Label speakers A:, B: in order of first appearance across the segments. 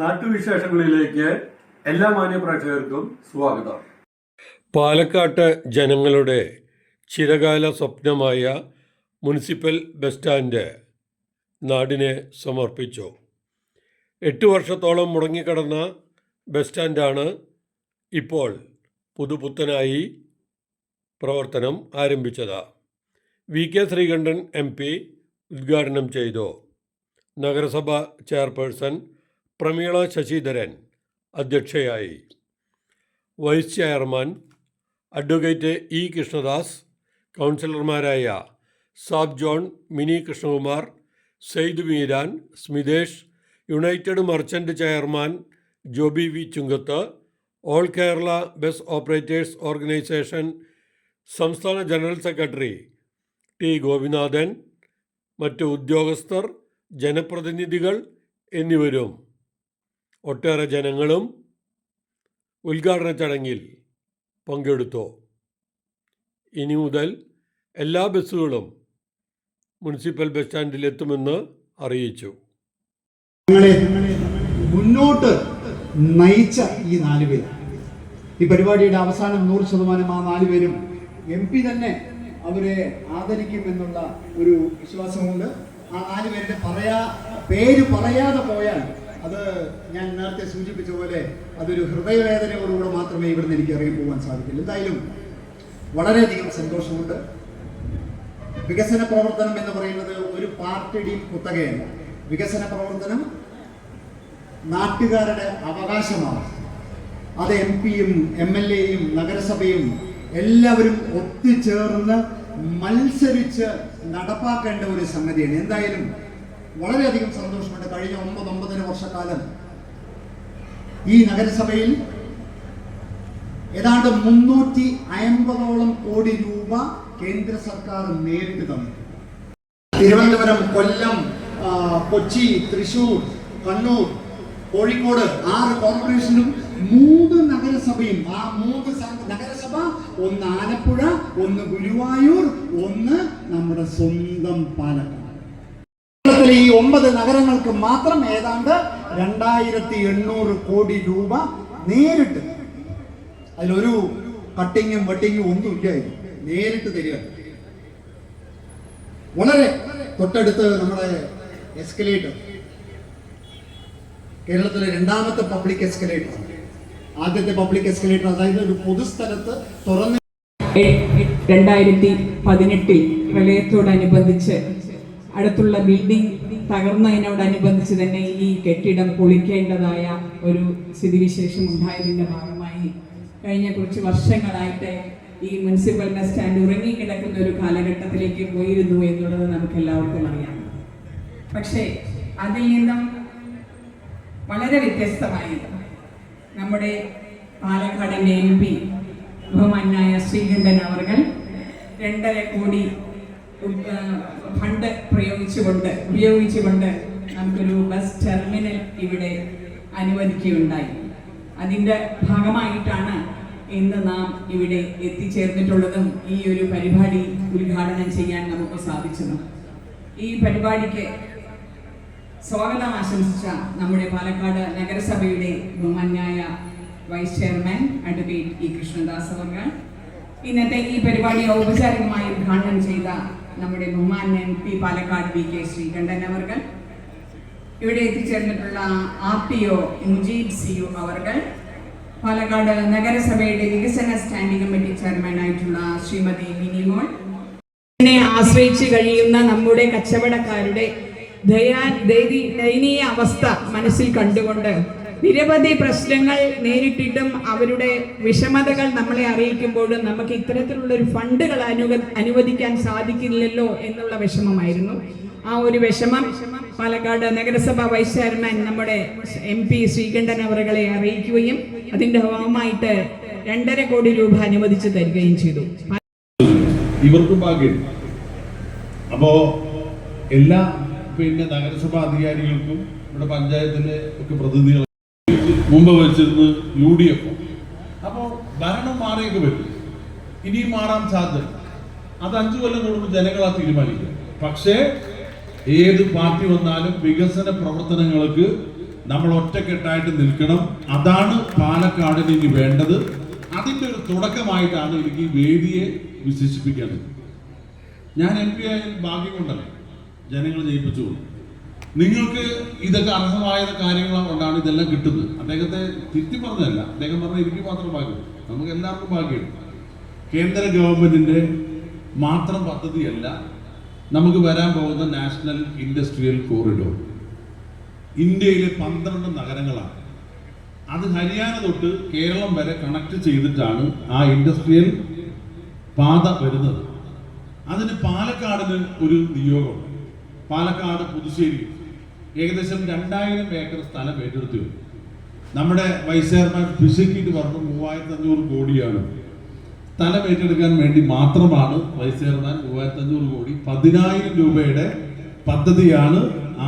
A: നാട്ടുവിശേഷങ്ങളിലേക്ക് എല്ലാ മാന്യപ്രേക്ഷകർക്കും സ്വാഗതം.
B: പാലക്കാട്ട് ജനങ്ങളുടെ ചിരകാല സ്വപ്നമായ മുനിസിപ്പൽ ബസ് സ്റ്റാൻഡ് നാടിനെ സമർപ്പിച്ചു. എട്ട് വർഷത്തോളം മുടങ്ങിക്കിടന്ന ബസ് സ്റ്റാൻഡാണ് ഇപ്പോൾ പുതുപുത്തനായി പ്രവർത്തനം ആരംഭിച്ചത്. V K Sreekandan M P ഉദ്ഘാടനം ചെയ്തു. നഗരസഭ ചെയർപേഴ്സൺ പ്രമീള ശശിധരൻ അധ്യക്ഷയായി. Vice chairman advocate E Krishnadas കൗൺസിലർമാരായ Sab John Mini Krishnakumar Syed Meeran Smithesh united merchant chairman Joby V Chungath all Kerala bus operators organisation സംസ്ഥാന ജനറൽ സെക്രട്ടറി ടി ഗോപിനാഥൻ മറ്റ് ഉദ്യോഗസ്ഥർ ജനപ്രതിനിധികൾ എന്നിവരും. ഒട്ടേറെ ജനങ്ങളും ഉദ്ഘാടന ചടങ്ങിൽ പങ്കെടുത്തു. ഇനി മുതൽ എല്ലാ ബസ്സുകളും മുനിസിപ്പൽ ബസ് സ്റ്റാൻഡിലെത്തുമെന്ന് അറിയിച്ചു.
C: മുന്നോട്ട് നയിച്ച ഈ നാല് പേര്. ഈ പരിപാടിയുടെ അവസാനം നൂറ് ശതമാനം ആ നാല് പേരും എം പി തന്നെ അവരെ ആദരിക്കുമെന്നുള്ള ഒരു വിശ്വാസമുണ്ട്. ആ നാല് പേരുടെ പറയാ പേര് പറയാതെ പോയാൽ അത് ഞാൻ നേരത്തെ സൂചിപ്പിച്ച പോലെ അതൊരു ഹൃദയവേദനയോടുകൂടെ മാത്രമേ ഇവിടുന്ന് എനിക്ക് ഇറങ്ങി പോകാൻ സാധിക്കില്ല എന്തായാലും വളരെയധികം സന്തോഷമുണ്ട്. വികസന പ്രവർത്തനം എന്ന് പറയുന്നത് ഒരു പാർട്ടിയുടെയും കുത്തകയല്ല. വികസന പ്രവർത്തനം നാട്ടുകാരുടെ അവകാശമാണ്. അത് എം പിയും എം എൽ എയും നഗരസഭയും എല്ലാവരും ഒത്തുചേർന്ന് മത്സരിച്ച് നടപ്പാക്കേണ്ട ഒരു സംഗതിയാണ്. എന്തായാലും വളരെയധികം സന്തോഷമുണ്ട്. കഴിഞ്ഞ ഒമ്പത് ഒമ്പതര വർഷക്കാലം ഈ നഗരസഭയിൽ ഏതാണ്ട് മുന്നൂറ്റി അയമ്പതോളം കോടി രൂപ കേന്ദ്ര സർക്കാർ നേരിട്ട് തന്നു. തിരുവനന്തപുരം കൊല്ലം കൊച്ചി തൃശൂർ കണ്ണൂർ കോഴിക്കോട് ആറ് കോർപ്പറേഷനും മൂന്ന് നഗരസഭയും. ആ മൂന്ന് നഗരസഭ ഒന്ന് ആലപ്പുഴ ഒന്ന് ഗുരുവായൂർ ഒന്ന് നമ്മുടെ സ്വന്തം പാലക്കാട്. കേരളത്തിലെ ഈ ഒമ്പത് നഗരങ്ങൾക്ക് മാത്രം ഏതാണ്ട് രണ്ടായിരത്തി എണ്ണൂറ് കോടി രൂപ നേരിട്ട് അതിലൊരു കട്ടിങ്ങും വെട്ടിങ്ങും ഒന്നും ഇല്ലായിരുന്നു. നേരിട്ട് തരിക. വളരെ തൊട്ടടുത്ത് നമ്മുടെ എസ്കലേറ്റർ. കേരളത്തിലെ രണ്ടാമത്തെ പബ്ലിക് എസ്കലേറ്റർ. ആദ്യത്തെ പബ്ലിക് എസ്കലേറ്റർ അതായത് ഒരു പൊതുസ്ഥലത്ത് തുറന്ന്
D: രണ്ടായിരത്തി പതിനെട്ടിൽ പ്രളയത്തോടനുബന്ധിച്ച് അടുത്തുള്ള ബിൽഡിംഗ് തകർന്നതിനോടനുബന്ധിച്ച് തന്നെ ഈ കെട്ടിടം പൊളിക്കേണ്ടതായ ഒരു സ്ഥിതിവിശേഷം ഉണ്ടായതിന്റെ ഭാഗമായി. കഴിഞ്ഞ കുറച്ച് വർഷങ്ങളായിട്ട് ഈ മുനിസിപ്പൽ ബസ് സ്റ്റാൻഡ് ഉറങ്ങിക്കിടക്കുന്ന ഒരു കാലഘട്ടത്തിലേക്ക് പോയിരുന്നു എന്നുള്ളത് നമുക്ക് എല്ലാവർക്കും അറിയാം. പക്ഷേ അതിൽ നിന്നും വളരെ വ്യത്യസ്തമായി നമ്മുടെ പാലക്കാടിന്റെ എം പി ബഹുമാനായ ശ്രീകണ്ഠൻ അവർ രണ്ടര കോടി ഫണ്ട് പ്രയോഗിച്ചുകൊണ്ട് ഉപയോഗിച്ചുകൊണ്ട് നമുക്കൊരു ബസ് ടെർമിനൽ ഇവിടെ അനുവദിക്കുകയുണ്ടായി. അതിന്റെ ഭാഗമായിട്ടാണ് ഇന്ന് നാം ഇവിടെ എത്തിച്ചേർന്നിട്ടുള്ളതും ഈ ഒരു പരിപാടി ഉദ്ഘാടനം ചെയ്യാൻ നമുക്ക് സാധിച്ചത്. ഈ പരിപാടിക്ക് സ്വാഗതം ആശംസിച്ച നമ്മുടെ പാലക്കാട് നഗരസഭയുടെ ബഹുമാന്യായ vice chairman advocate E Krishnadas അവർ ഇന്നത്തെ ഈ പരിപാടി ഔപചാരികമായി ഉദ്ഘാടനം ചെയ്ത നമ്മുടെ ബഹുമാന്യ M P Palakkad V K Sreekandan അവർ ഇവിടെ എത്തിച്ചേർന്നിട്ടുള്ള R T O Mujeeb C U അവർ പാലക്കാട് നഗരസഭയുടെ വികസന സ്റ്റാൻഡിംഗ് കമ്മിറ്റി ചെയർമാനായിട്ടുള്ള ശ്രീമതി വിനിമോൾ ഇതിനെ ആശ്രയിച്ച് കഴിയുന്ന നമ്മുടെ കച്ചവടക്കാരുടെ ദയാ ദയനീ- ദയനീയ അവസ്ഥ മനസ്സിൽ കണ്ടുകൊണ്ട് നിരവധി പ്രശ്നങ്ങൾ നേരിട്ടിട്ടും അവരുടെ വിഷമതകൾ നമ്മളെ അറിയിക്കുമ്പോഴും നമുക്ക് ഇത്തരത്തിലുള്ളൊരു ഫണ്ടുകൾ അനുവ അനുവദിക്കാൻ സാധിക്കില്ലല്ലോ എന്നുള്ള വിഷമമായിരുന്നു. ആ ഒരു വിഷമം പാലക്കാട് നഗരസഭ വൈസ് ചെയർമാൻ നമ്മുടെ എം പി ശ്രീകണ്ഠൻ അവറുകളെ അറിയിക്കുകയും അതിന്റെ ഭാഗമായിട്ട് രണ്ടര കോടി രൂപ അനുവദിച്ചു തരികയും ചെയ്തു.
E: ഇവർക്കും ഭാഗ്യം. അപ്പോ എല്ലാ പിന്നെ നഗരസഭാ അധികാരികൾക്കും നമ്മുടെ പഞ്ചായത്തിന്റെ ഒക്കെ പ്രതിനിധികൾ മുമ്പ് വെച്ചിരുന്ന് യു ഡി എഫ് അപ്പോ ഭരണം മാറിയൊക്കെ വരും. ഇനിയും മാറാൻ സാധ്യത. അത് അഞ്ചു കൊല്ലം കൂടുമ്പോൾ ജനങ്ങളാ തീരുമാനിക്കും പക്ഷേ ഏത് പാർട്ടി വന്നാലും വികസന പ്രവർത്തനങ്ങൾക്ക് നമ്മൾ ഒറ്റക്കെട്ടായിട്ട് നിൽക്കണം. അതാണ് പാലക്കാടിന് ഇനി വേണ്ടത്. അതിന്റെ ഒരു തുടക്കമായിട്ടാണ് എനിക്ക് ഈ വേദിയെ വിശേഷിപ്പിക്കേണ്ടത്. ഞാൻ എം പി ആയ ഭാഗ്യം കൊണ്ടല്ലേ ജനങ്ങൾ ജയിപ്പിച്ചു നിങ്ങൾക്ക് ഇതൊക്കെ അർഹമായ കാര്യങ്ങൾ കൊണ്ടാണ് ഇതെല്ലാം കിട്ടുന്നത്. അദ്ദേഹത്തെ തിരുത്തി പറഞ്ഞതല്ല. അദ്ദേഹം പറഞ്ഞ എനിക്ക് മാത്രം ഭാഗ്യം നമുക്ക് എല്ലാവർക്കും ഭാഗ്യമുണ്ട്. കേന്ദ്ര ഗവൺമെന്റിന്റെ മാത്രം പദ്ധതിയല്ല നമുക്ക് വരാൻ പോകുന്ന നാഷണൽ ഇൻഡസ്ട്രിയൽ കോറിഡോർ ഇന്ത്യയിലെ പന്ത്രണ്ട് നഗരങ്ങളാണ്. അത് ഹരിയാന തൊട്ട് കേരളം വരെ കണക്ട് ചെയ്തിട്ടാണ് ആ ഇൻഡസ്ട്രിയൽ പാത വരുന്നത്. അതിന് പാലക്കാടിന് ഒരു നിയോഗമുണ്ട്. പാലക്കാട് പുതുശ്ശേരി ഏകദേശം രണ്ടായിരം ഏക്കർ സ്ഥലം ഏറ്റെടുത്തു. നമ്മുടെ വൈസ് ചെയർമാൻ ഫിസിക്കിട്ട് പറഞ്ഞു മൂവായിരത്തി അഞ്ഞൂറ് കോടിയാണ്. സ്ഥലം ഏറ്റെടുക്കാൻ വേണ്ടി മാത്രമാണ് വൈസ് ചെയർമാൻ മൂവായിരത്തി അഞ്ഞൂറ് കോടി. പതിനായിരം രൂപയുടെ പദ്ധതിയാണ്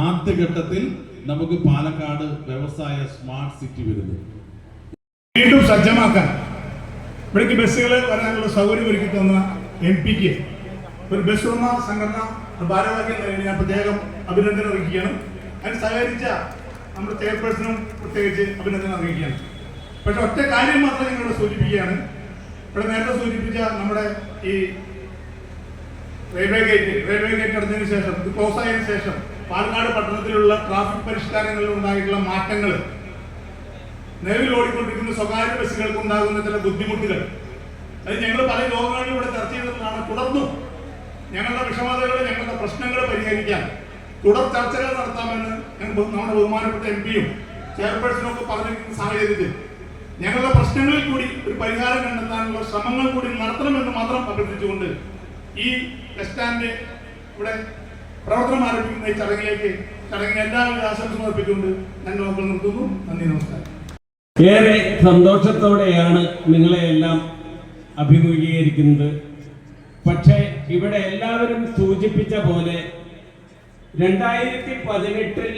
E: ആദ്യഘട്ടത്തിൽ നമുക്ക് പാലക്കാട് വ്യവസായ സ്മാർട്ട് സിറ്റി വരുന്നത്.
F: വീണ്ടും സജ്ജമാക്കാൻ ഇവിടേക്ക് ബസ്സുകൾ വരാനുള്ള സൗകര്യം ഒരുക്കി തന്ന എം പിക്ക് ഒരു ബസ് ഉടമ സംഘടന ഭാരവാഹികൾ ഞാൻ പ്രത്യേകം അഭിനന്ദനം അറിയിക്കുകയാണ്. അതിന് സഹകരിച്ച നമ്മുടെ ചെയർപേഴ്സണും പ്രത്യേകിച്ച് അഭിനന്ദനം അറിയിക്കുകയാണ്. പക്ഷെ ഒറ്റ കാര്യം മാത്രം നിങ്ങളോട് സൂചിപ്പിക്കുകയാണ്. ഇവിടെ നേരത്തെ സൂചിപ്പിച്ച നമ്മുടെ ഈ റെയിൽവേ ഗേറ്റ് റെയിൽവേ ഗേറ്റ് അടഞ്ഞതിന് ശേഷം ഇത് ക്ലോസ് ആയതിനു ശേഷം പാലക്കാട് പട്ടണത്തിലുള്ള ട്രാഫിക് പരിഷ്കാരങ്ങളിൽ ഉണ്ടായിട്ടുള്ള മാറ്റങ്ങൾ നിലവിൽ ഓടിക്കൊണ്ടിരിക്കുന്ന സ്വകാര്യ ബസ്സുകൾക്ക് ഉണ്ടാകുന്ന ചില ബുദ്ധിമുട്ടുകൾ അത് ഞങ്ങൾ പല യോഗങ്ങളിലും ഇവിടെ ചർച്ച ചെയ്തതാണ് തുടർന്നും ഞങ്ങളുടെ വിഷമതകൾ ഞങ്ങളുടെ പ്രശ്നങ്ങൾ പരിഹരിക്കാൻ തുടർ ചർച്ചകൾ നടത്താമെന്ന് നമ്മുടെ ബഹുമാനപ്പെട്ട എം പിയും ചെയർപേഴ്സണും ഒക്കെ പറഞ്ഞിരിക്കുന്ന സാഹചര്യത്തിൽ ഞങ്ങളുടെ പ്രശ്നങ്ങളിൽ കൂടി ഒരു പരിഹാരം കണ്ടെത്താനുള്ള ശ്രമങ്ങൾ കൂടി നടത്തണമെന്ന് മാത്രം അഭ്യർത്ഥിച്ചുകൊണ്ട് ഈ ബസ് സ്റ്റാൻഡ് ഇവിടെ പ്രവർത്തനം ആരംഭിക്കുന്ന ഈ ചടങ്ങിലേക്ക് ചടങ്ങിന് എല്ലാവിധ ആശംസ അർപ്പിച്ചുകൊണ്ട് ഞാൻ നോക്കൾ നിർത്തുന്നു. നന്ദി നമസ്കാരം.
G: ഏറെ സന്തോഷത്തോടെയാണ് നിങ്ങളെയെല്ലാം അഭിമുഖീകരിക്കുന്നത്. പക്ഷേ ഇവിടെ എല്ലാവരും സൂചിപ്പിച്ച പോലെ രണ്ടായിരത്തി പതിനെട്ടിൽ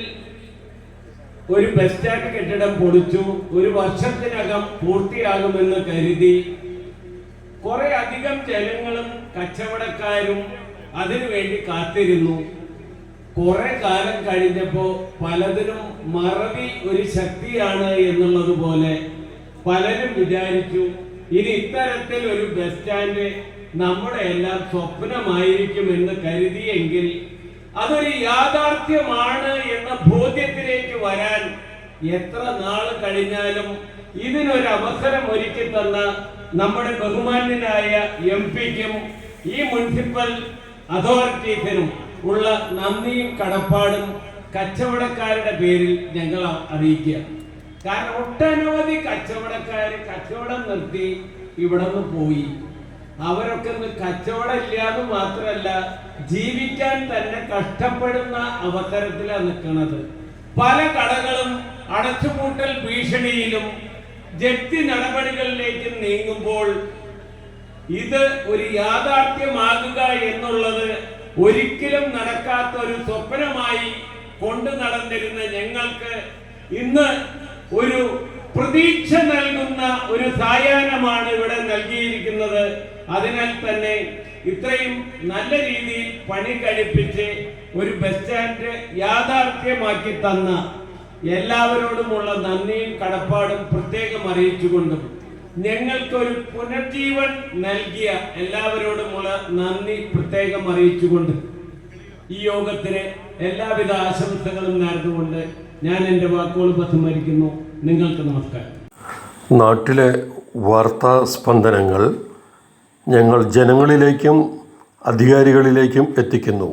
G: ഒരു ബസ് സ്റ്റാൻഡ് കെട്ടിടം പൊളിച്ചു. ഒരു വർഷത്തിനകം പൂർത്തിയാകുമെന്ന് കരുതി. കുറെ അധികം ജനങ്ങളും കച്ചവടക്കാരും അതിനുവേണ്ടി കാത്തിരുന്നു. കുറെ കാലം കഴിഞ്ഞപ്പോ പലതിനും മറവി ഒരു ശക്തിയാണ് എന്നുള്ളത് പോലെ പലരും വിചാരിച്ചു ഇനി ഇത്തരത്തിൽ ഒരു ബസ് സ്റ്റാൻഡ് നമ്മുടെ എല്ലാം സ്വപ്നമായിരിക്കുമെന്ന് കരുതിയെങ്കിൽ അതൊരു യാഥാർത്ഥ്യമാണ് എന്ന ബോധ്യത്തിലേക്ക് വരാൻ എത്ര നാൾ കഴിഞ്ഞാലും ഇതിനൊരു അവസരം ഒരുക്കി തന്ന നമ്മുടെ ബഹുമാന്യനായ എം പിക്കും ഈ മുനിസിപ്പൽ അതോറിറ്റീസിനും ഉള്ള നന്ദിയും കടപ്പാടും കച്ചവടക്കാരുടെ പേരിൽ ഞങ്ങൾ അറിയിക്കുക. കാരണം ഒട്ടനവധി കച്ചവടക്കാർ കച്ചവടം നിർത്തി ഇവിടെ നിന്ന് പോയി. അവരൊക്കെ ഒന്ന് കച്ചവടം ഇല്ലാന്ന് മാത്രമല്ല ജീവിക്കാൻ തന്നെ കഷ്ടപ്പെടുന്ന അവസരത്തിലാണ് നിൽക്കുന്നത് പല കടകളും അടച്ചുപൂട്ടൽ ഭീഷണിയിലും ജപ്തി നടപടികളിലേക്ക് നീങ്ങുമ്പോൾ ഇത് ഒരു യാഥാർത്ഥ്യമാകുക എന്നുള്ളത് ഒരിക്കലും നടക്കാത്ത ഒരു സ്വപ്നമായി കൊണ്ടു നടന്നിരുന്ന ഞങ്ങൾക്ക് ഇന്ന് ഒരു പ്രതീക്ഷ നൽകുന്ന ഒരു സായാഹ്നമാണ് ഇവിടെ നൽകിയിരിക്കുന്നത്. അതിനാൽ തന്നെ ഇത്രയും നല്ല രീതിയിൽ പണി കഴിപ്പിച്ച് ഒരു ബസ് സ്റ്റാൻഡ് യാഥാർത്ഥ്യമാക്കി തന്ന എല്ലാവരോടുമുള്ള നന്ദിയും കടപ്പാടും പ്രത്യേകം അറിയിച്ചുകൊണ്ടും ഞങ്ങൾക്കൊരു പുനർജീവൻ നൽകിയ എല്ലാവരോടുമുള്ള നന്ദി പ്രത്യേകം അറിയിച്ചുകൊണ്ട് ഈ യോഗത്തിന് എല്ലാവിധ ആശംസകളും നേർന്നുകൊണ്ട് ഞാൻ എന്റെ വാക്കുകൾ ഉപസംഹരിക്കുന്നു നിങ്ങൾക്ക് നമസ്കാരം.
B: നാട്ടിലെ വാർത്താ സ്പന്ദനങ്ങൾ ഞങ്ങൾ ജനങ്ങളിലേക്കും അധികാരികളിലേക്കും എത്തിക്കുന്നു.